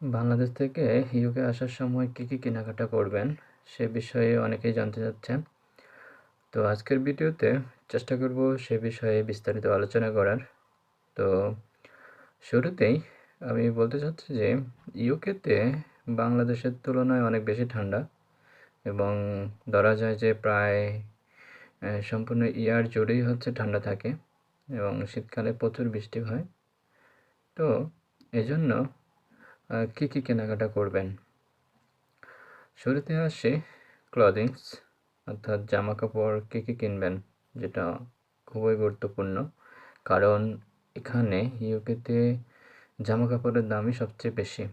বাংলাদেশ থেকে ইউকে আসার সময় কী কী কেনাকাটা করবেন সে বিষয়ে অনেকেই জানতে চাচ্ছেন। তো আজকের ভিডিওতে চেষ্টা করব সে বিষয়ে বিস্তারিত আলোচনা করার। তো শুরুতেই আমি বলতে চাচ্ছি যে ইউকেতে বাংলাদেশের তুলনায় অনেক বেশি ঠান্ডা এবং ধরা যায় যে প্রায় সম্পূর্ণ ইয়ার জুড়েই হচ্ছে ঠান্ডা থাকে এবং শীতকালে প্রচুর বৃষ্টি হয়। তো এজন্য কী কী কেনাকাটা করবেন? শুরুতে আসি ক্লদিংস অর্থাৎ জামা কাপড় কী কী কিনবেন, যেটা খুবই গুরুত্বপূর্ণ। কারণ এখানে ইউকেতে জামা কাপড়ের দামই সবচেয়ে বেশি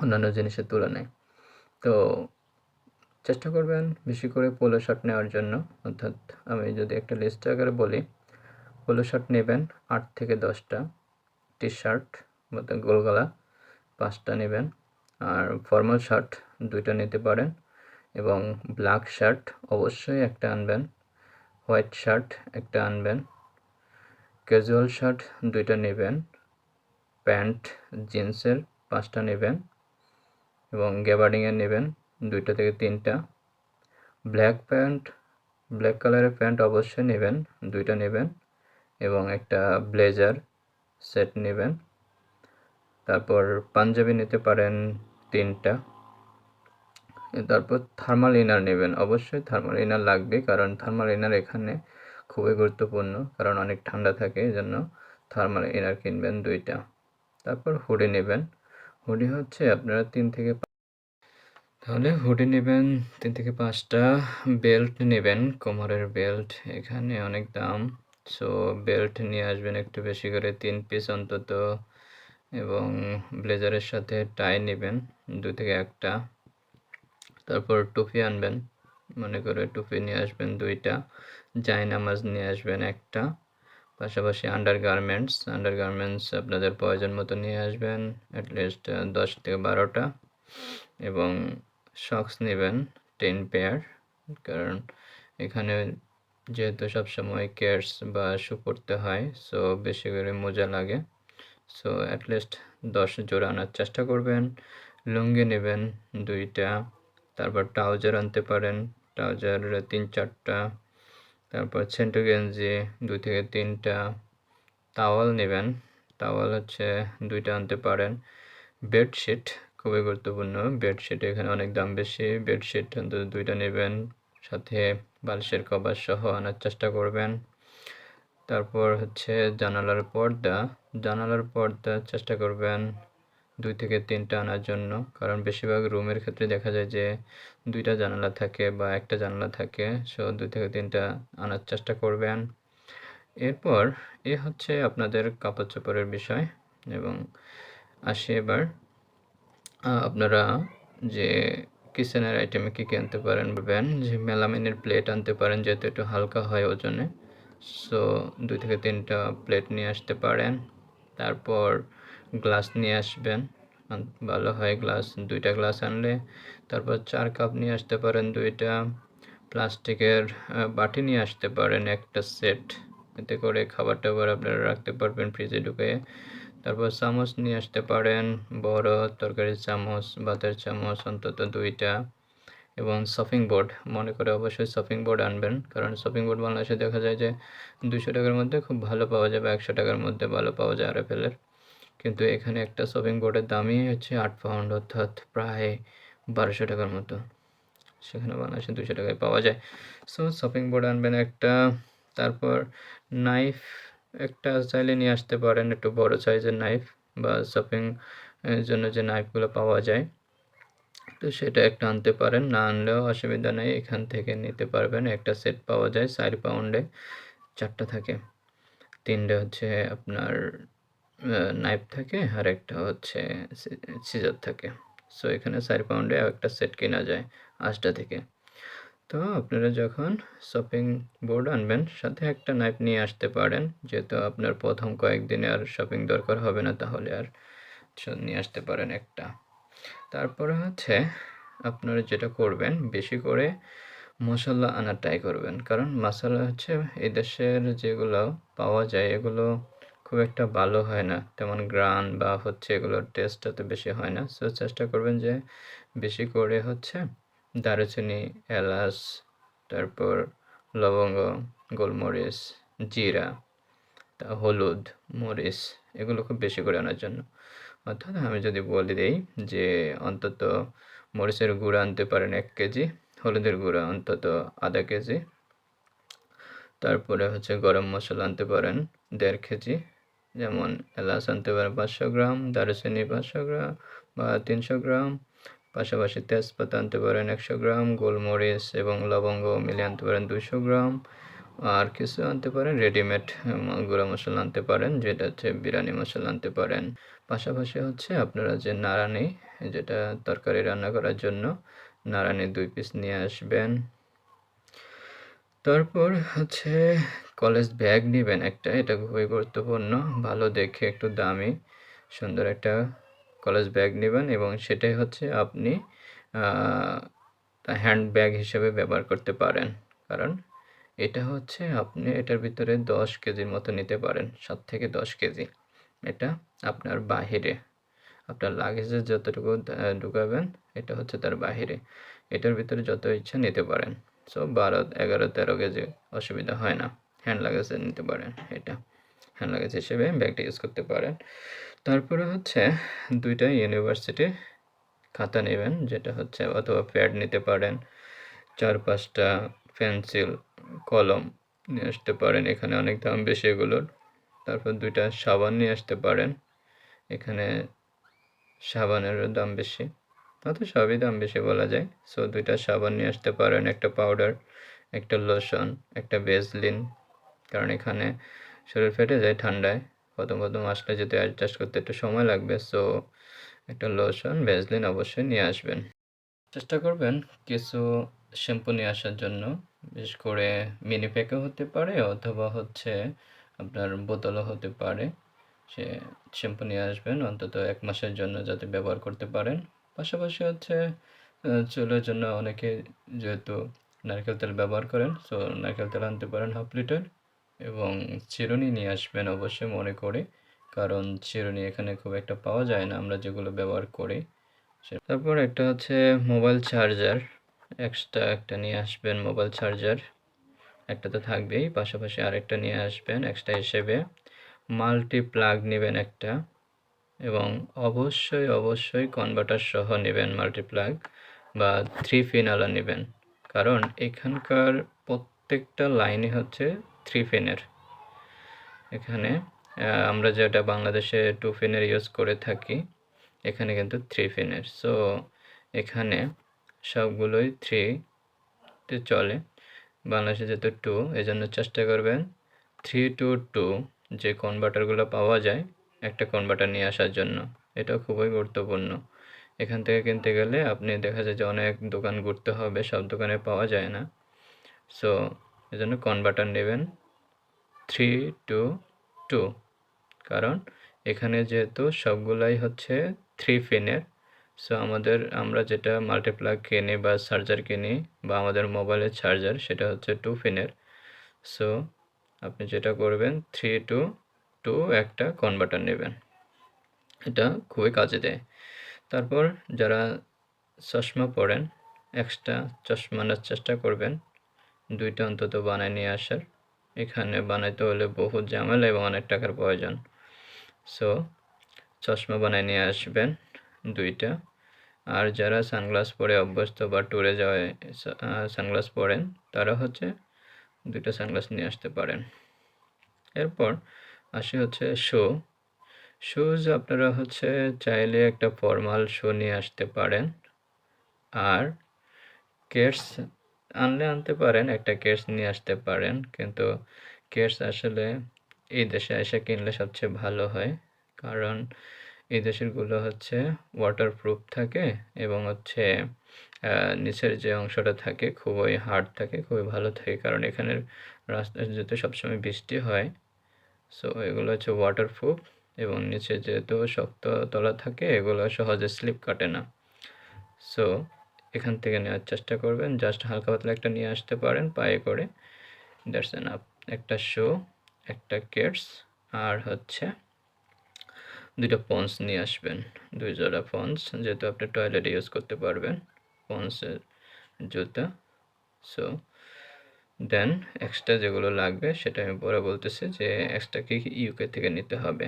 অন্যান্য জিনিসের তুলনায়। তো চেষ্টা করবেন বেশি করে পোলো শার্ট নেওয়ার জন্য। অর্থাৎ আমি যদি একটা লিস্ট আকারে বলি পোলো শার্ট নেবেন আট থেকে দশটা টি শার্ট মতো গোলগলা পাঁচটা নেবেন। আর ফর্মাল শার্ট দুইটা নিতে পারেন এবং ব্ল্যাক শার্ট অবশ্যই একটা আনবেন হোয়াইট শার্ট একটা আনবেন ক্যাজুয়াল শার্ট দুইটা নেবেন, প্যান্ট, জিন্সের পাঁচটা নেবেন এবং গ্যাবার্ডিংয়ের নেবেন দুইটা থেকে তিনটা। ব্ল্যাক প্যান্ট ব্ল্যাক কালারের প্যান্ট অবশ্যই নেবেন, দুইটা নেবেন এবং একটা ব্লেজার সেট নেবেন। তারপর পাঞ্জাবি নিতে পারেন তিনটা। তারপর থার্মাল ইনার নেবেন। অবশ্যই থার্মাল ইনার লাগবে, কারণ থার্মাল ইনার এখানে খুবই গুরুত্বপূর্ণ, কারণ অনেক ঠান্ডা থাকে এই জন্য থার্মাল ইনার কিনবেন দুইটা। তারপর হুডি নেবেন। হুডি হচ্ছে আপনারা তিন থেকে তাহলে হুডি নেবেন, তিন থেকে পাঁচটা। বেল্ট নেবেন, কোমরের বেল্ট এখানে অনেক দাম। সো বেল্ট নিয়ে আসবেন একটু বেশি করে, তিন পিস অন্তত। এবং ব্লেজারের সাথে টাই নেবেন, দুই থেকে একটা। তারপর টুপি আনবেন, মনে করে টুপি নিয়ে আসবেন দুইটা, জায়নামাজ নিয়ে আসবেন একটা। পাশাপাশি আন্ডার গার্মেন্টস আন্ডার গার্মেন্টস আপনাদের প্রয়োজন মতো নিয়ে আসবেন অ্যাটলিস্ট দশ থেকে বারোটা। এবং সক্স নেবেন টেন পেয়ার কারণ এখানে যেহেতু সবসময় কেয়ার্স বা শু পরতে হয় সো বেশি করে মোজা লাগে। সো অ্যাটলিস্ট দশ জোড়া আনার চেষ্টা করবেন। লুঙ্গি নেবেন দুইটা, তারপর ট্রাউজার আনতে পারেন ট্রাউজার তিন চারটা, তারপর সেন্টো গেঞ্জি দুই থেকে তিনটা তাওয়াল নেবেন তাওয়াল হচ্ছে দুইটা আনতে পারেন। বেডশিট খুবই গুরুত্বপূর্ণ, বেডশিট এখানে অনেক দাম বেশি, বেডশিট অন্তত দুইটা নেবেন, সাথে বালিশের কভার সহ আনার চেষ্টা করবেন। তারপর হচ্ছে জানালার পর্দা। জানালার পর্দা চেষ্টা করবেন দুই থেকে তিনটা আনার জন্য। কারণ বেশিরভাগ রুমের ক্ষেত্রে দেখা যায় যে দুইটা জানালা থাকে বা একটা জানালা থাকে। সো দুই থেকে তিনটা আনার চেষ্টা করবেন। এরপর এ হচ্ছে আপনাদের কাপড় চোপড়ের বিষয়। এবং আসি এবার। আপনারা যে কিচেনের আইটেমে কী কী আনতে পারেন বলবেন? যে মেলামিনের প্লেট আনতে পারেন, যেহেতু একটু হালকা হয় ওজনে। সো দুই থেকে তিনটা প্লেট নিয়ে আসতে পারেন। তারপর গ্লাস নিয়ে আসবেন। ভালো হয় গ্লাস দুইটা গ্লাস আনলে। তারপর চার কাপ নিয়ে আসতে পারেন দুইটা। প্লাস্টিকের বাটি নিয়ে আসতে পারেন একটা সেট এতে করে খাবার টাবার আপনারা রাখতে পারবেন ফ্রিজে ঢুকে। তারপর চামচ নিয়ে আসতে পারেন বড় তরকারির চামচ, ভাতের চামচ, অন্তত দুইটা। এবং শপিং বোর্ড মনে করে অবশ্যই শপিং বোর্ড আনবেন। কারণ শপিং বোর্ড বাংলাদেশে দেখা যায় যে দুশো টাকার মধ্যে খুব ভালো পাওয়া যায় বা একশো টাকার মধ্যে ভালো পাওয়া যায় আর আরএফএলের কিন্তু এখানে একটা শপিং বোর্ডের দামই হচ্ছে আট পাউন্ড অর্থাৎ প্রায় বারোশো টাকার মতো। সেখানে বাংলাদেশে দুশো টাকায় পাওয়া যায়। সো শপিং বোর্ড আনবেন একটা, তারপর নাইফ একটা চাইলে নিয়ে আসতে পারেন, একটু বড় সাইজের নাইফ বা শপিং জন্য যে নাইফগুলো পাওয়া যায়। তো সেটা একটা আনতে পারেন, না আনলেও অসুবিধা নেই। এখান থেকে নিতে পারবেন। একটা সেট পাওয়া যায়, চার পাউন্ডে। চারটা থাকে। তিনটে হচ্ছে আপনার নাইফ থাকে আর একটা হচ্ছে সিজার থাকে। সো এখানে চার পাউন্ডে একটা সেট কেনা যায় আটটা থেকে। তো আপনারা যখন শপিং বোর্ড আনবেন, সাথে একটা নাইফ নিয়ে আসতে পারেন। যেহেতু আপনার প্রথম কয়েকদিনে আর শপিং দরকার হবে না, তাহলে আর নিয়ে আসতে পারেন একটা। তারপরে হচ্ছে আপনারা যেটা করবেন, বেশি করে মশলা আনার ট্রাই করবেন। কারণ মশলা হচ্ছে এই দেশের যেগুলো পাওয়া যায়, এগুলো খুব একটা ভালো হয় না। তেমন গ্রান বা হচ্ছে এগুলোর টেস্ট অত বেশি হয় না। সো চেষ্টা করবেন যে বেশি করে হচ্ছে দারুচিনি, এলাচ, তারপর লবঙ্গ, গোলমরিচ, জিরা, তা হলুদ, মরিচ, এগুলো খুব বেশি করে আনার জন্য। অর্থাৎ আমি যদি বলে দিই যে অন্তত মরিচের গুঁড়া আনতে পারেন এক কেজি, হলুদের গুঁড়া অন্তত আধা কেজি, তারপরে হচ্ছে গরম মশলা আনতে পারেন দেড় কেজি, যেমন এলাচ আনতে পারেন পাঁচশো গ্রাম, দারুচিনি পাঁচশো গ্রাম বা তিনশো গ্রাম, পাশাপাশি তেজপাতা আনতে পারেন একশো গ্রাম, গোলমরিচ এবং লবঙ্গ মিলিয়ে আনতে পারেন দুশো গ্রাম আর কিছু আনতে পারেন রেডিমেড গুঁড়া মশলা আনতে পারেন, যেটা হচ্ছে বিরিয়ানি মশলা আনতে পারেন। পাশাপাশি হচ্ছে আপনারা যে নাড়ানি যেটা তরকারি রান্না করার জন্য নাড়ানি দুই পিস নিয়ে আসবেন। তারপর হচ্ছে কলেজ ব্যাগ নেবেন একটা, এটা খুবই গুরুত্বপূর্ণ, ভালো দেখে একটু দামি, সুন্দর একটা কলেজ ব্যাগ নেবেন এবং সেটাই হচ্ছে আপনি হ্যান্ড ব্যাগ হিসেবে ব্যবহার করতে পারেন। কারণ এটা হচ্ছে আপনি এটার ভিতরে দশ কেজির মতো নিতে পারেন, সাত থেকে দশ কেজি। এটা আপনার বাহিরে। আপনার লাগেজে যতটুকু ঢুকাবেন, এটা হচ্ছে তার বাহিরে। এটার ভিতরে যত ইচ্ছা নিতে পারেন। সো বারো, এগারো, তেরো কেজি অসুবিধা হয় না। হ্যান্ড লাগেজে নিতে পারেন এটা। হ্যান্ড লাগেজ হিসেবে ব্যাগটা ইউজ করতে পারেন। তারপরে হচ্ছে দুইটা ইউনিভার্সিটি খাতা নেবেন, যেটা হচ্ছে অথবা প্যাড নিতে পারেন। চার পাঁচটা পেন্সিল, কলম নিয়ে আসতে পারেন। এখানে অনেক দাম বেশি এগুলোর। তারপর দুইটা সাবান নিয়ে আসতে পারেন। এখানে সাবানেরও দাম বেশি। অত সবই দাম বেশি বলা যায়। সো দুইটা সাবান নিয়ে আসতে পারেন, একটা পাউডার, একটা লোশন, একটা বেসলিন কারণ এখানে শরীর ফেটে যায় ঠান্ডায়। প্রথম প্রথম আসলে যদি অ্যাডজাস্ট করতে একটু সময় লাগবে, সো একটা লোশন বেসলিন অবশ্যই নিয়ে আসবেন। চেষ্টা করবেন কিছু শ্যাম্পু নিয়ে আসার জন্য, বিশেষ করে মিনি প্যাকও হতে পারে অথবা হচ্ছে আপনার বোতলও হতে পারে। সে শ্যাম্পু নিয়ে আসবেন, অন্তত এক মাসের জন্য যাতে ব্যবহার করতে পারেন। পাশাপাশি হচ্ছে চুলের জন্য অনেকে যেহেতু নারকেল তেল ব্যবহার করেন সো নারকেল তেল আনতে পারেন হাফ লিটার এবং চিরুনি নিয়ে আসবেন অবশ্যই মনে করে, কারণ চিরুনি এখানে খুব একটা পাওয়া যায় না, আমরা যেগুলো ব্যবহার করি। তারপর একটা হচ্ছে মোবাইল চার্জার এক্সট্রা একটা নিয়ে আসবেন মোবাইল চার্জার একটা তো থাকবেই, পাশাপাশি আরেকটা নিয়ে আসবেন এক্সট্রা হিসেবে। মাল্টি প্লাগ নেবেন একটা এবং অবশ্যই অবশ্যই কনভার্টার সহ নেবেন মাল্টি প্লাগ বা থ্রি ফিনালা নেবেন। কারণ এখানকার প্রত্যেকটা লাইনই হচ্ছে থ্রি ফিনের এখানে আমরা যেটা বাংলাদেশে টু ফিনের ইউজ করে থাকি, এখানে কিন্তু থ্রি ফিনের সো এখানে সবগুলোই থ্রিতে চলে। বাংলাদেশে যেহেতু টু এই জন্য চেষ্টা করবেন থ্রি টু টু যে কনভার্টারগুলো পাওয়া যায়, একটা কনভার্টার নিয়ে আসার জন্য। এটা খুবই গুরুত্বপূর্ণ। এখান থেকে কিনতে গেলে আপনি দেখা যায় যে অনেক দোকান ঘুরতে হবে, সব দোকানে পাওয়া যায় না। সো এজন্য কনভার্টার নেবেন থ্রি টু টু কারণ এখানে যেহেতু সবগুলাই হচ্ছে থ্রি ফিনের সো আমাদের, আমরা যেটা মাল্টিপ্লাগ কিনি বা চার্জার কিনি বা আমাদের মোবাইলের চার্জার সেটা হচ্ছে টু ফিনের সো আপনি যেটা করবেন থ্রি টু টু একটা কনভার্টার নেবেন। এটা খুবই কাজে দেয়। তারপর যারা চশমা পরেন এক্সট্রা চশমা নেওয়ার চেষ্টা করবেন। দুইটা অন্তত বানায় নিয়ে আসার। এখানে বানাইতে হলে বহু ঝামেলা এবং অনেক টাকার প্রয়োজন। সো চশমা বানায় নিয়ে আসবেন দুইটা। আর যারা সানগ্লাস পরে অভ্যস্ত বা ট্যুরে যাওয়ায় সানগ্লাস পরেন, তারা হচ্ছে দুইটা সানগ্লাস নিয়ে আসতে পারেন। এরপর আসি হচ্ছে শো শুজ আপনারা হচ্ছে চাইলে একটা ফর্মাল শো নিয়ে আসতে পারেন। আর কেটস আনলে আনতে পারেন, একটা কেটস নিয়ে আসতে পারেন। কিন্তু কেটস আসলে এই দেশে এসে কিনলে সবচেয়ে ভালো হয়। কারণ এই দেশেরগুলো হচ্ছে ওয়াটারপ্রুফ থাকে এবং হচ্ছে নিচের যে অংশটা থাকে খুবই হার্ড থাকে, খুবই ভালো থাকে কারণ এখানের রাস্তা যেহেতু সবসময় বৃষ্টি হয় সো এগুলো হচ্ছে ওয়াটারপ্রুফ এবং নিচে যেহেতু শক্ত তলা থাকে এগুলো সহজে স্লিপ কাটে না। সো এখান থেকে নেওয়ার চেষ্টা করবেন জাস্ট হালকা পাতলা একটা নিয়ে আসতে পারেন পায়ে করে দ্যাটস এন আপ একটা শো একটা কেটস আর হচ্ছে দুইটা পন্স নিয়ে আসবেন, দুই জোড়া পন্স, যেহেতু আপনি টয়লেটে ইউজ করতে পারবেন পন্সের জুতা। সো দেন এক্সট্রা যেগুলো লাগবে সেটা আমি পরে বলতেছি যে এক্সট্রা কি ইউকে থেকে নিতে হবে।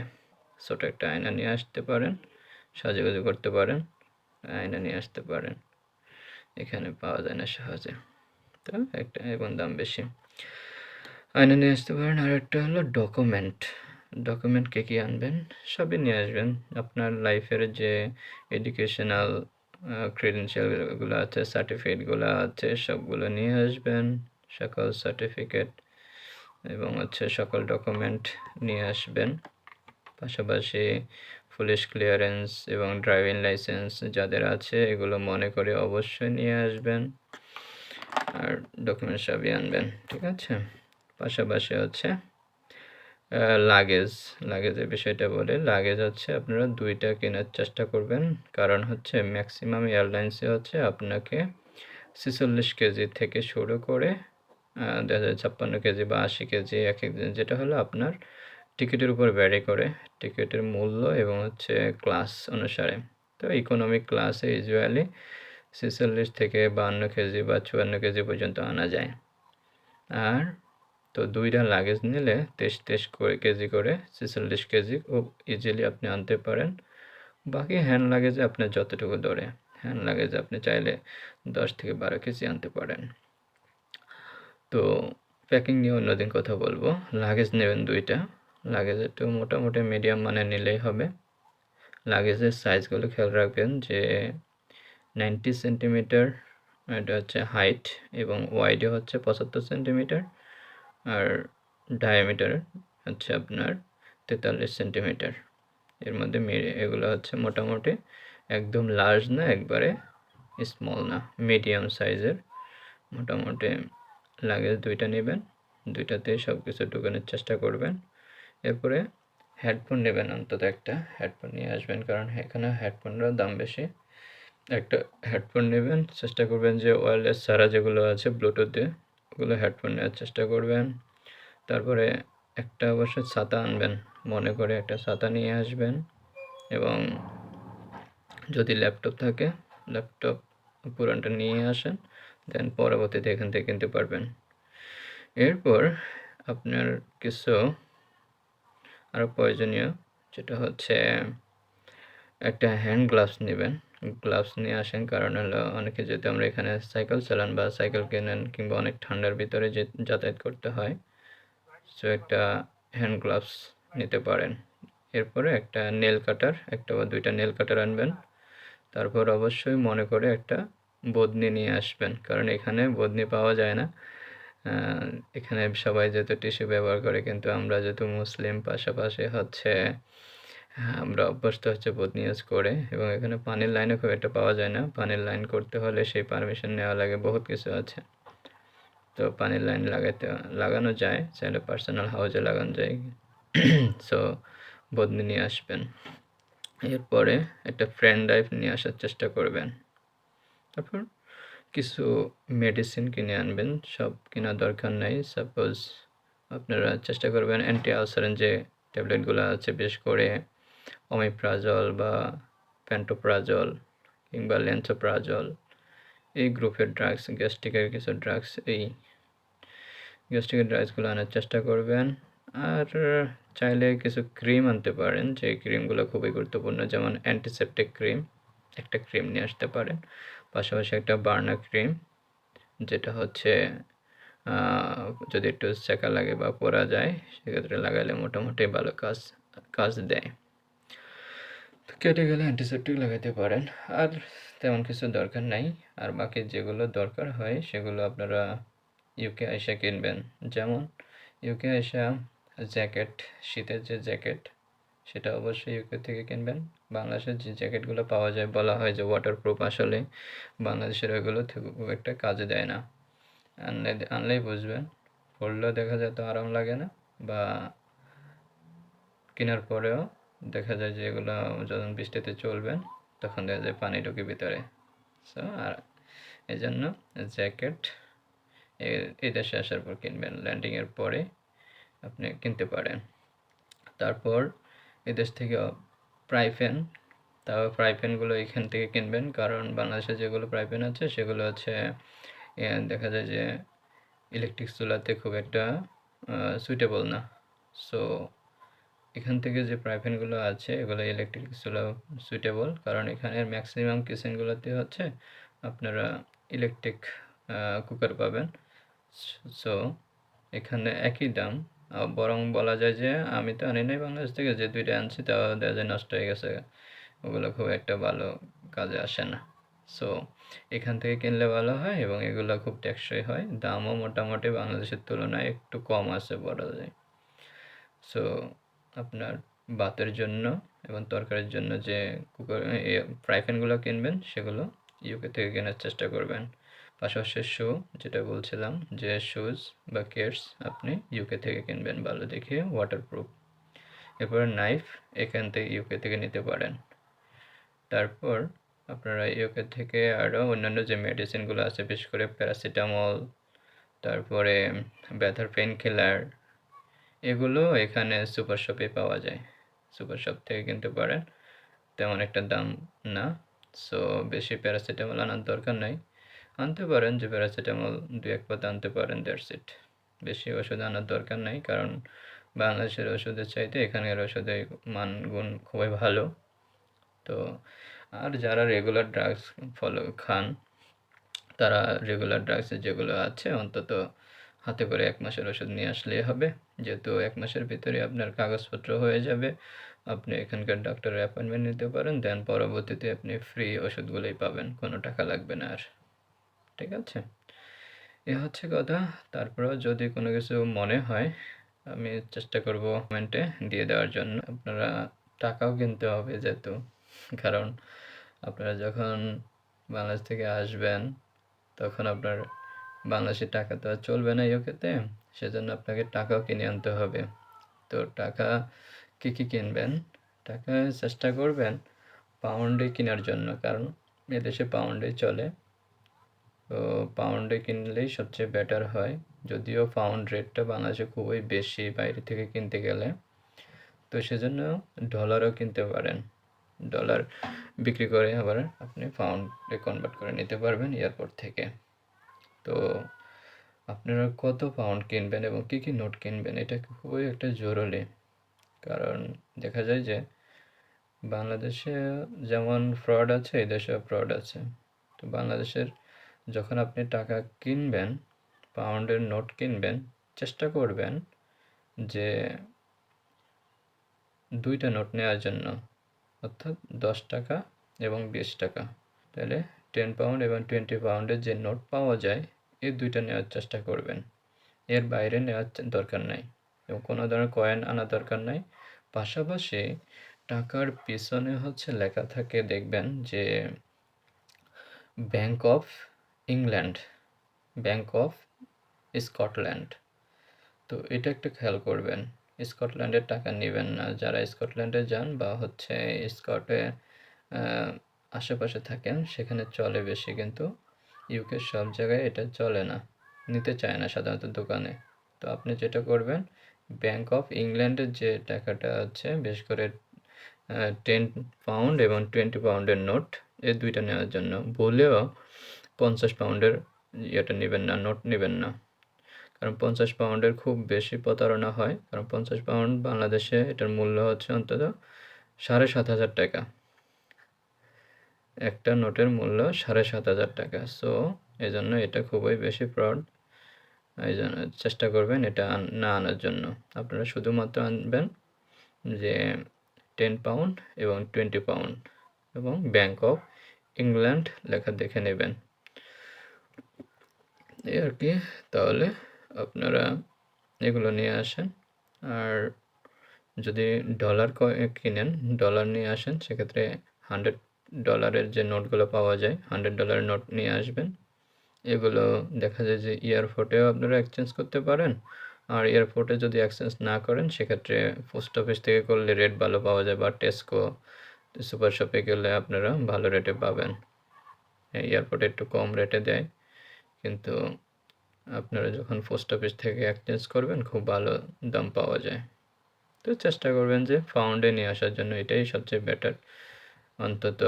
ছোটো একটা আয়না নিয়ে আসতে পারেন, সাজুগুজু করতে পারেন, আয়না নিয়ে আসতে পারেন। এখানে পাওয়া যায় না সহজে। তো একটা এবং দাম বেশি। আয়না নিয়ে আসতে পারেন। আর একটা হলো ডকুমেন্ট ডকুমেন্ট কে কী আনবেন, সবই নিয়ে আসবেন। আপনার লাইফের যে এডুকেশনাল ক্রেডেন্সিয়ালগুলো আছে সার্টিফিকেটগুলো আছে, সবগুলো নিয়ে আসবেন। সকল সার্টিফিকেট এবং হচ্ছে সকল ডকুমেন্ট নিয়ে আসবেন। পাশাপাশি পুলিশ ক্লিয়ারেন্স এবং ড্রাইভিং লাইসেন্স যাদের আছে, এগুলো মনে করে অবশ্যই নিয়ে আসবেন। আর ডকুমেন্ট সবই আনবেন, ঠিক আছে? পাশাপাশি হচ্ছে লাগেজ লাগেজের বিষয়টা বলে। লাগেজ হচ্ছে আপনারা দুইটা কেনার চেষ্টা করবেন। কারণ হচ্ছে ম্যাক্সিমাম এয়ারলাইন্সে হচ্ছে আপনাকে ছেচল্লিশ কেজি থেকে শুরু করে দেখা যায় ছাপ্পান্ন কেজি বা আশি কেজি এক এক যেটা হলো আপনার টিকিটের উপর ভ্যারি করে, টিকিটের মূল্য এবং হচ্ছে ক্লাস অনুসারে। তো ইকোনমিক ক্লাসে ইউজুয়ালি ছেচল্লিশ থেকে বাহান্ন কেজি বা চুয়ান্ন কেজি পর্যন্ত আনা যায়। আর তো দুইটা লাগেজ নিলে তেইশ তেইশ করে কেজি করে ছেচল্লিশ কেজি খুব ইজিলি আপনি আনতে পারেন। বাকি হ্যান্ড লাগেজে আপনার যতটুকু ধরে হ্যান্ড লাগেজে আপনি চাইলে দশ থেকে বারো কেজি আনতে পারেন। তো প্যাকিং নিয়ে অন্যদিন কথা বলব। লাগেজ নেবেন দুইটা। লাগেজ একটু মোটামুটি মিডিয়াম মানে নিলেই হবে। লাগেজের সাইজগুলো খেয়াল রাখবেন যে নাইনটি সেন্টিমিটার এটা হচ্ছে হাইট এবং ওয়াইডে হচ্ছে পঁচাত্তর সেন্টিমিটার আর ডায়ামিটার হচ্ছে আপনার তেতাল্লিশ সেন্টিমিটার এর মধ্যে এগুলো হচ্ছে মোটামুটি একদম লার্জ না, একবারে স্মল না মিডিয়াম সাইজের মোটামুটি লাগেজ দুইটা নেবেন দুইটাতে সব কিছু ঢুকানোর চেষ্টা করবেন। এরপরে হেডফোন নেবেন, অন্তত একটা হেডফোন নিয়ে আসবেন, কারণ এখানে হেডফোনটার দাম বেশি। একটা হেডফোন নেবেন, চেষ্টা করবেন যে ওয়্যারলেস ছাড়া যেগুলো আছে ব্লুটুথে ওগুলো হেডফোন নেওয়ার চেষ্টা করবেন। তারপরে একটা অবশ্যই ছাতা আনবেন। মনে করে একটা ছাতা নিয়ে আসবেন এবং যদি ল্যাপটপ থাকে ল্যাপটপ পুরানটা নিয়ে আসেন দেন পরবর্তীতে এখান থেকে কিনতে পারবেন। এরপর আপনার কিছু আরও প্রয়োজনীয়, যেটা হচ্ছে একটা হ্যান্ড গ্লাভস নেবেন। গ্লাভস নিয়ে আসেন। কারণ হলো অনেকে যদি আমরা এখানে সাইকেল চালান বা সাইকেল কেনেন কিংবা অনেক ঠান্ডার ভিতরে যে যাতায়াত করতে হয় সো একটা হ্যান্ড গ্লাভস নিতে পারেন। এরপরে একটা নেল কাটার একটা বা দুইটা নেল কাটার আনবেন। তারপর অবশ্যই মনে করে একটা বদনি নিয়ে আসবেন। কারণ এখানে বদনি পাওয়া যায় না। এখানে সবাই যেহেতু টিস্যু ব্যবহার করে, কিন্তু আমরা যেহেতু মুসলিম, পাশাপাশি হচ্ছে আমরা অভ্যস্ত হচ্ছে বদনি ইউজ করে এবং এখানে পানির লাইনও খুব একটা পাওয়া যায় না। পানির লাইন করতে হলে সেই পারমিশন নেওয়া লাগে, বহুত কিছু আছে। তো পানির লাইন লাগাতে লাগানো যায়, চাইলে পার্সোনাল হাউজে লাগানো যায়। সো বদনি নিয়ে আসবেন। এরপরে একটা ফ্রেন্ড ড্রাইভ নিয়ে আসার চেষ্টা করবেন। তারপর কিছু মেডিসিন কিনে আনবেন, সব কেনার দরকার নাই। সাপোজ আপনারা চেষ্টা করবেন অ্যান্টি আলসারেন যে ট্যাবলেটগুলো আছে বেশ করে অমিপ্রাজল বা প্যান্টোপ্রাজল কিংবা লেন্সোপ্রাজল এই গ্রুপের ড্রাগস গ্যাস্ট্রিকের কিছু ড্রাগস এই গ্যাস্ট্রিকের ড্রাগসগুলো আনার চেষ্টা করবেন। আর চাইলে কিছু ক্রিম আনতে পারেন, যে ক্রিমগুলো খুবই গুরুত্বপূর্ণ, যেমন অ্যান্টিসেপটিক ক্রিম একটা ক্রিম নিয়ে আসতে পারেন। পাশাপাশি একটা বার্না ক্রিম যেটা হচ্ছে যদি একটু সেকা লাগে বা পরা যায়, সেক্ষেত্রে লাগালে মোটামুটি ভালো কাজ কাজ দেয়। কেটে গেলে অ্যান্টিসেপটিক লাগাতে পারেন। আর তেমন কিছু দরকার নাই। আর বাকি যেগুলো দরকার হয়, সেগুলো আপনারা ইউকে আইসা কিনবেন। যেমন ইউকে আইসা জ্যাকেট, শীতের যে জ্যাকেট, সেটা অবশ্যই ইউকে থেকে কিনবেন। বাংলাদেশের যে জ্যাকেটগুলো পাওয়া যায়, বলা হয় যে ওয়াটারপ্রুফ আসলে, বাংলাদেশের ওইগুলো খুব একটা কাজে দেয় না। আনলে, আনলেই বুঝবেন। পরলেও দেখা যায় তো আরাম লাগে না, বা কেনার পরেও দেখা যায় যে এগুলো যখন বৃষ্টিতে চলবেন তখন দেখা যায় পানি ঢুকে ভিতরে। সো আর এই জন্য জ্যাকেট এই দেশে আসার পর কিনবেন। ল্যান্ডিংয়ের পরে আপনি কিনতে পারেন। তারপর এদেশ থেকে প্রায় ফ্যান তাও ফ্রাই প্যানগুলো এখান থেকে কিনবেন। কারণ বাংলাদেশে যেগুলো ফ্রাই প্যান আছে, সেগুলো হচ্ছে দেখা যায় যে ইলেকট্রিক চুলাতে খুব একটা সুইটেবল না। সো এখান থেকে যে ফ্রাই প্যানগুলো আছে, এগুলো ইলেকট্রিক সুইটেবল কারণ এখানের ম্যাক্সিমাম কিচেনগুলোতে হচ্ছে আপনারা ইলেকট্রিক কুকার পাবেন। সো এখানে একই দাম। বরং বলা যায় যে, আমি তো আনি নাই বাংলাদেশ থেকে, যে দুইটা আনছি তাও দেখা যায় নষ্ট হয়ে গেছে। ওগুলো খুব একটা ভালো কাজে আসে না। সো এখান থেকে কিনলে ভালো হয় এবং এগুলো খুব টেকসই হয়। দামও মোটামুটি বাংলাদেশের তুলনায় একটু কম আছে বলা যায়। সো আপনার ভাতের জন্য এবং তরকারির জন্য যে কুকার ফ্রাই প্যানগুলো কিনবেন, সেগুলো ইউকে থেকে কেনার চেষ্টা করবেন। পাশাপাশি শু যেটা বলছিলাম, যে শুজ বা কেটস আপনি ইউকে থেকে কিনবেন ভালো দেখে ওয়াটারপ্রুফ এরপর নাইফ এখান থেকে ইউকে থেকে নিতে পারেন। তারপর আপনারা ইউকে থেকে আরও অন্যান্য যে মেডিসিনগুলো আছে, বিশেষ করে প্যারাসিটামল তারপরে ব্যথার পেন কিলার এগুলো এখানে সুপার শপে পাওয়া যায়। সুপার শপ থেকে কিনতে পারেন, তেমন একটা দাম না। সো বেশি প্যারাসিটামল আনার দরকার নাই। আনতে পারেন যে প্যারাসিটামল দু এক পাতা আনতে পারেন দেড় সিট বেশি ওষুধ আনার দরকার নাই, কারণ বাংলাদেশের ওষুধের চাইতে এখানের ওষুধের মান গুণ খুবই ভালো। তো, আর যারা রেগুলার ড্রাগস ফলো খান, তারা রেগুলার ড্রাগসের যেগুলো আছে অন্তত হাতে করে এক মাসের ওষুধ নিয়ে আসলেই হবে। যেহেতু এক মাসের ভিতরে আপনার কাগজপত্র হয়ে যাবে, আপনি এখানকার ডাক্তারের অ্যাপয়েন্টমেন্ট নিতে পারেন দেন পরবর্তীতে আপনি ফ্রি ওষুধগুলোই পাবেন, কোনো টাকা লাগবে না আর। ঠিক আছে? এ হচ্ছে কথা। তারপরেও যদি কোনো কিছু মনে হয়, আমি চেষ্টা করব কমেন্টে দিয়ে দেওয়ার জন্য। আপনারা টাকাও কিনতে হবে যেহেতু, কারণ আপনারা যখন বাংলাদেশ থেকে আসবেন, তখন আপনার বাংলাদেশি টাকা তো আর চলবে না ইউকেতে সেজন্য আপনাকে টাকাও কিনে আনতে হবে। তো টাকা কী কী কিনবেন? টাকা চেষ্টা করবেন পাউন্ডে কেনার জন্য, কারণ এদেশে পাউন্ডে চলে। তো পাউন্ডে কিনলেই সবচেয়ে বেটার হয়, যদিও পাউন্ড রেটটা বাংলাদেশে খুবই বেশি বাইরে থেকে কিনতে গেলে। তো সেজন্য ডলারও কিনতে পারেন। ডলার বিক্রি করে আবার আপনি পাউন্ডে কনভার্ট করে নিতে পারবেন এয়ারপোর্ট থেকে। তো আপনারা কত পাউন্ড কিনবেন এবং কী কী নোট কিনবেন, এটা খুবই একটা জরুরি। কারণ দেখা যায় যে বাংলাদেশে যেমন ফ্রড আছে, এই দেশেও ফ্রড আছে। তো বাংলাদেশের যখন আপনি টাকা কিনবেন পাউন্ডের নোট কিনবেন, চেষ্টা করবেন যে দুইটা নোট নেওয়ার জন্য, অর্থাৎ দশ টাকা এবং বিশ টাকা। তাহলে টেন পাউন্ড এবং টোয়েন্টি পাউন্ডের যে নোট পাওয়া যায়, এই দুইটা নেওয়ার চেষ্টা করবেন। এর বাইরে নেওয়ার দরকার নাই এবং কোনো ধরনের কয়েন আনা দরকার নাই। পাশাপাশি টাকার পিছনে হচ্ছে লেখা থাকে, দেখবেন যে bank of England bank of Scotland তো এটা একটু খেয়াল করবেন স্কটল্যান্ডের টাকা নেবেন না। যারা স্কটল্যান্ডে যান বা হচ্ছে স্কটে আশেপাশে থাকেন, সেখানে চলে বেশি কিন্তু ইউকে সব জায়গায় এটা চলে না। নিতে চায় না সাধারণত দোকানে। তো আপনি যেটা করবেন ব্যাংক অফ ইংল্যান্ডের যে টাকাটা আছে, বেশ করে টেন পাউন্ড এবং টোয়েন্টি পাউন্ডের নোট এই দুইটা নেওয়ার জন্য। বলেও পঞ্চাশ পাউন্ডের ইয়েটা নেবেন না নোট নেবেন না। কারণ পঞ্চাশ পাউন্ডের খুব বেশি প্রতারণা হয়। কারণ পঞ্চাশ পাউন্ড বাংলাদেশে এটার মূল্য হচ্ছে অন্তত সাড়ে সাত হাজার টাকা। একটা নোটের মূল্য সাড়ে সাত হাজার টাকা। সো এই জন্য এটা খুবই বেশি ফ্রড এই জন্য চেষ্টা করবেন এটা না আনার জন্য। আপনারা শুধুমাত্র আনবেন যে টেন পাউন্ড এবং টোয়েন্টি পাউন্ড এবং ব্যাংক অফ ইংল্যান্ড লেখা দেখে নেবেন। এই আর কি, তাহলে আপনারা এগুলো নিয়ে আসেন। আর যদি ডলার কিনেন ডলার নিয়ে আসেন, সেক্ষেত্রে হান্ড্রেড ডলারের যে নোটগুলো পাওয়া যায় হান্ড্রেড ডলারের নোট নিয়ে আসবেন। এগুলো দেখা যায় যে এয়ারপোর্টেও আপনারা এক্সচেঞ্জ করতে পারেন। আর এয়ারপোর্টে যদি এক্সচেঞ্জ না করেন, সেক্ষেত্রে পোস্ট অফিস থেকে করলে রেট ভালো পাওয়া যায় বা টেস্কো সুপার শপে গেলে আপনারা ভালো রেটে পাবেন। এয়ারপোর্টে একটু কম রেটে দেয়। কিন্তু আপনারা যখন পোস্ট অফিস থেকে এক্সচেঞ্জ করবেন, খুব ভালো দাম পাওয়া যায়। তো চেষ্টা করবেন যে ফাউন্ডে নিয়ে আসার জন্য এটাই সবচেয়ে বেটার অন্তত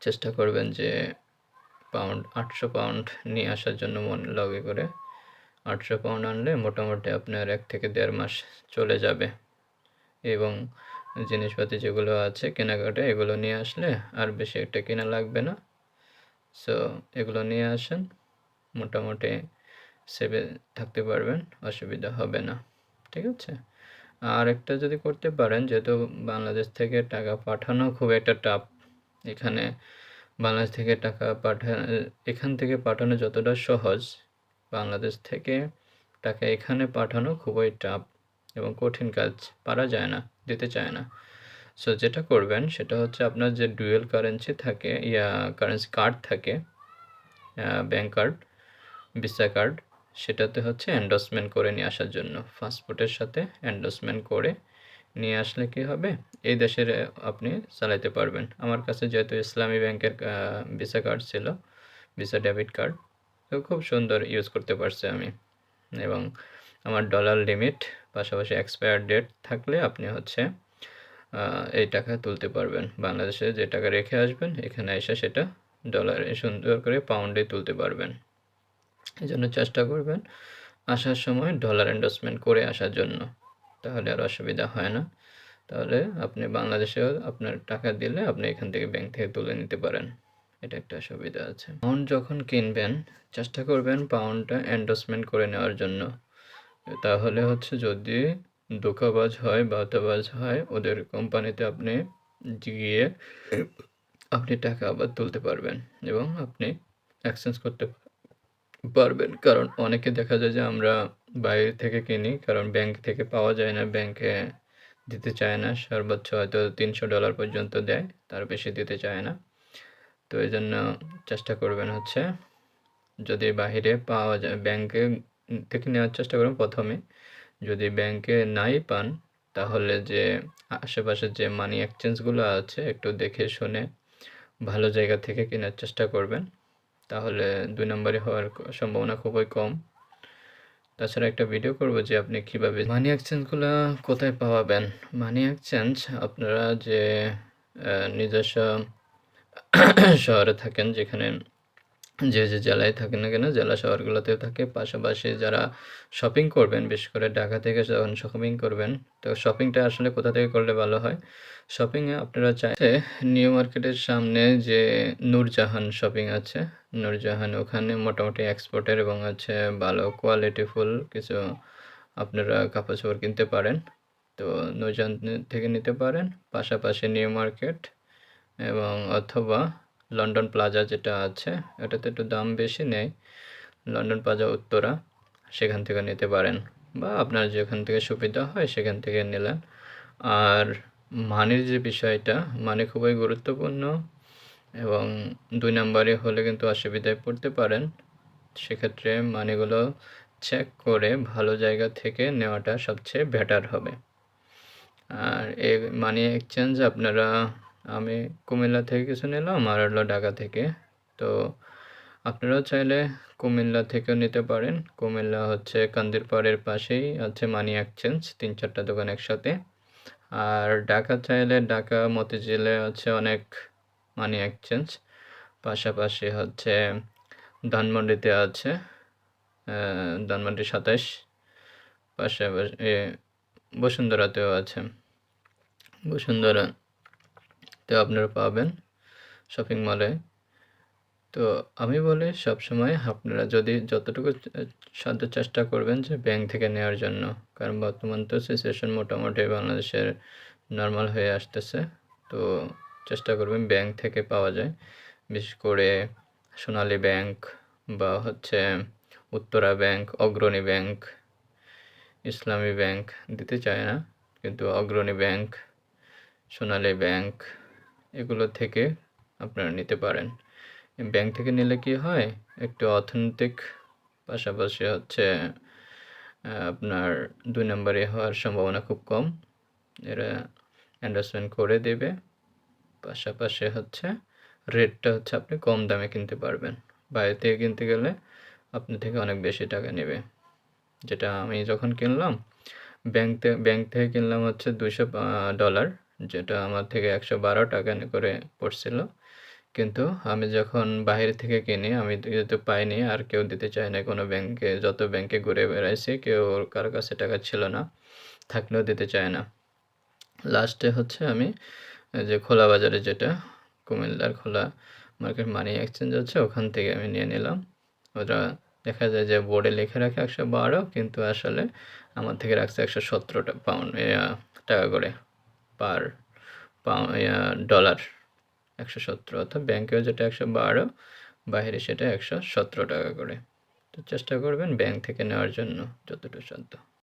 চেষ্টা করবেন যে পাউন্ড আটশো পাউন্ড নিয়ে আসার জন্য মনে লগে করে। আটশো পাউন্ড আনলে মোটামুটি আপনার এক থেকে দেড় মাস চলে যাবে। এবং জিনিসপাতি যেগুলো আছে, কেনাকাটা এগুলো নিয়ে আসলে আর বেশি একটা কেনা লাগবে না। সো এগুলো নিয়ে আসেন, মোটামুটি সেভে থাকতে পারবেন, অসুবিধা হবে না। ঠিক আছে? আর একটা যদি করতে পারেন, যেহেতু বাংলাদেশ থেকে টাকা পাঠানো খুব একটা টাফ এখানে বাংলাদেশ থেকে টাকা পাঠা, এখান থেকে পাঠানো যতটা সহজ, বাংলাদেশ থেকে টাকা এখানে পাঠানো খুবই টাফ এবং কঠিন কাজ, পারা যায় না, দিতে চায় না। সো যেটা করবেন, সেটা হচ্ছে আপনার যে ডুয়েল কারেন্সি থাকে, ইয়া কারেন্সি কার্ড থাকে ব্যাঙ্ক কার্ড ভিসা কার্ড সেটাতে হচ্ছে এন্ডোসমেন্ট করে নিয়ে আসার জন্য। পাসপোর্টের সাথে এন্ডোসমেন্ট করে নিয়ে আসলে কি হবে? এই দেশের আপনি চালাইতে পারবেন। আমার কাছে যেহেতু ইসলামী ব্যাংকের ভিসা কার্ড ছিল ভিসা ডেবিট কার্ড তো খুব সুন্দর ইউজ করতে পারছি আমি। এবং আমার ডলার লিমিট পাশাপাশি এক্সপায়ার ডেট থাকলে আপনি হচ্ছে এই টাকা তুলতে পারবেন। বাংলাদেশে যে টাকা রেখে আসবেন, এখানে এসে সেটা ডলারে সুন্দর করে পাউন্ডে তুলতে পারবেন। এই জন্য চেষ্টা করবেন আসার সময় ডলার এন্ডোসমেন্ট করে আসার জন্য। তাহলে আর অসুবিধা হয় না। তাহলে আপনি বাংলাদেশেও আপনার টাকা দিলে আপনি এখান থেকে ব্যাংক থেকে তুলে নিতে পারেন। এটা একটা সুবিধা আছে। পাউন্ড যখন কিনবেন, চেষ্টা করবেন পাউন্ডটা এন্ডোসমেন্ট করে নেওয়ার জন্য। তাহলে হচ্ছে যদি ধোকাবাজ হয়, বাতাবাজ হয়, ওদের কোম্পানিতে আপনি গিয়ে আপনি টাকা আবার তুলতে পারবেন এবং আপনি এক্সচেঞ্জ করতে পারবেন। কারণ অনেকে দেখা যায় যে আমরা বাইরে থেকে কিনি, কারণ ব্যাংক থেকে পাওয়া যায় না, ব্যাংকে দিতে চায় না। সর্বোচ্চ হয়তো তিনশো ডলার পর্যন্ত দেয়, তার বেশি দিতে চায় না। তো এই জন্য চেষ্টা করবেন হচ্ছে যদি বাইরে পাওয়া যায়, ব্যাংকে থেকে নেওয়ার চেষ্টা করবেন প্রথমে। যদি ব্যাংকে নাই পান, তাহলে যে আশেপাশে যে মানি এক্সচেঞ্জগুলো আছে, একটু দেখে শুনে ভালো জায়গা থেকে কেনার চেষ্টা করবেন। তাহলে দুই নম্বরে হওয়ার সম্ভাবনা খুবই কম। তাছাড়া একটা ভিডিও করব যে আপনি কীভাবে মানি এক্সচেঞ্জগুলো কোথায় পাওয়াবেন। মানি এক্সচেঞ্জ আপনারা যে নিজস্ব শহরে থাকেন যেখানে যে যে জেলায় থাকেন না কেন, জেলা শহরগুলোতেও থাকে। পাশাপাশি যারা শপিং করবেন, বিশেষ করে ঢাকা থেকে যখন শপিং করবেন, তো শপিংটা আসলে কোথা থেকে করলে ভালো হয়? শপিংয়ে আপনারা চাইছে নিউ মার্কেটের সামনে যে নূরজাহান শপিং আছে নূরজাহান ওখানে মোটামুটি এক্সপোর্টের এবং হচ্ছে ভালো কোয়ালিটিফুল কিছু আপনারা কাপড় চোপড় কিনতে পারেন। তো নূরজাহান থেকে নিতে পারেন। পাশাপাশি নিউ মার্কেট এবং অথবা লন্ডন প্লাজা যেটা আছে, এটাতে একটু দাম বেশি নেয় লন্ডন প্লাজা উত্তরা, সেখান থেকে নিতে পারেন। বা আপনার যেখান থেকে সুবিধা হয় সেখান থেকে নিলেন। আর মানির যে বিষয়টা মানে খুবই গুরুত্বপূর্ণ এবং দুই নম্বরে হলে কিন্তু অসুবিধায় পড়তে পারেন। সেক্ষেত্রে মানিগুলো চেক করে ভালো জায়গা থেকে নেওয়াটা সবচেয়ে বেটার হবে। আর এই মানি এক্সচেঞ্জ আপনারা আমি কুমিল্লা থেকে কিছু নিলাম আর হলো ঢাকা থেকে। তো আপনারাও চাইলে কুমিল্লা থেকেও নিতে পারেন। কুমিল্লা হচ্ছে কান্দিরপাড়ের পাশেই আছে মানি এক্সচেঞ্জ, তিন চারটা দোকান একসাথে। আর ঢাকা চাইলে ঢাকা মতিঝিলে আছে অনেক মানি এক্সচেঞ্জ। পাশাপাশি হচ্ছে ধানমন্ডিতে আছে ধানমন্ডি সাতাইশ পাশাপাশি বসুন্ধরাতেও আছে। বসুন্ধরা তো আপনারা পাবেন শপিং মলে তো আমি বলি সবসময় আপনারা যদি যতটুকু সাধ্য চেষ্টা করবেন যে ব্যাংক থেকে নেওয়ার জন্য, কারণ বর্তমান তো সিচুয়েশন মোটামুটি বাংলাদেশের নর্মাল হয়ে আসতেছে। তো চেষ্টা করবেন ব্যাংক থেকে পাওয়া যায়। বিশেষ করে সোনালী ব্যাংক বা হচ্ছে Uttara bank Agrani bank Islami bank দিতে চায় না। কিন্তু অগ্রণী ব্যাংক সোনালী ব্যাংক এগুলো থেকে আপনারা নিতে পারেন। ব্যাংক থেকে নিলে কি হয়? একটু অর্থনৈতিক পাশাপাশি হচ্ছে আপনার দুই নম্বরে হওয়ার সম্ভাবনা খুব কম। এরা অ্যান্ডারস্ট্যান্ড করে দেবে। পাশাপাশি হচ্ছে রেটটা হচ্ছে আপনি কম দামে কিনতে পারবেন। বাইরে থেকে কিনতে গেলে আপনি থেকে অনেক বেশি টাকা নেবে। যেটা আমি যখন কিনলাম, ব্যাংক ব্যাংক থেকে কিনলাম হচ্ছে দুশো ডলার যেটা আমার থেকে একশো বারো টাকা করে পড়ছিল। কিন্তু আমি যখন বাইরে থেকে কিনি, আমি যেহেতু পাইনি, আর কেউ দিতে চায় না কোনো ব্যাংকে, যত ব্যাংকে ঘুরে বেড়াইছি, কেউ কারও কাছে টাকা ছিল না, থাকলেও দিতে চায় না। লাস্টে হচ্ছে আমি যে খোলা বাজারে যেটা, কুমিল্লার খোলা মার্কেট মানি এক্সচেঞ্জ আছে ওখান থেকে আমি নিয়ে নিলাম। ওটা দেখা যায় যে বোর্ডে লিখে রাখে একশো বারো, কিন্তু আসলে আমার থেকে রাখছে একশো সতেরো পাউন্ড টাকা করে। পার ডলার একশো সতেরো অর্থাৎ ব্যাঙ্কেও যেটা একশো বারো, বাইরে সেটা একশো সতেরো টাকা করে। তো চেষ্টা করবেন ব্যাংক থেকে নেওয়ার জন্য, যতটুকু সাধ্য।